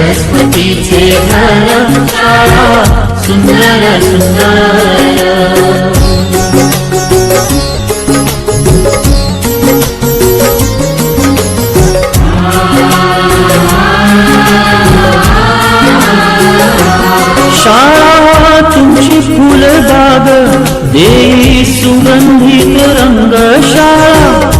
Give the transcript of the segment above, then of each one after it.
सरस्वतीचे घर सुंदर सुंदर तुमची फुलबाग देई सुगंधित रंग शाळा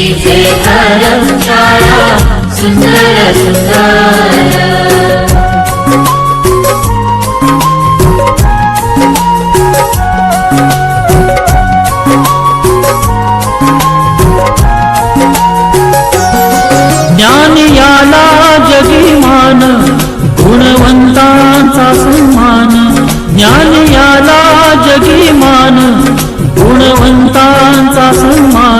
सरस्वतीचे घर सुंदर सुंदर। ज्ञान याला जगिमान गुणवंतांचा सन्मान. ज्ञान याला जगिमान गुणवंतांचा सन्मान.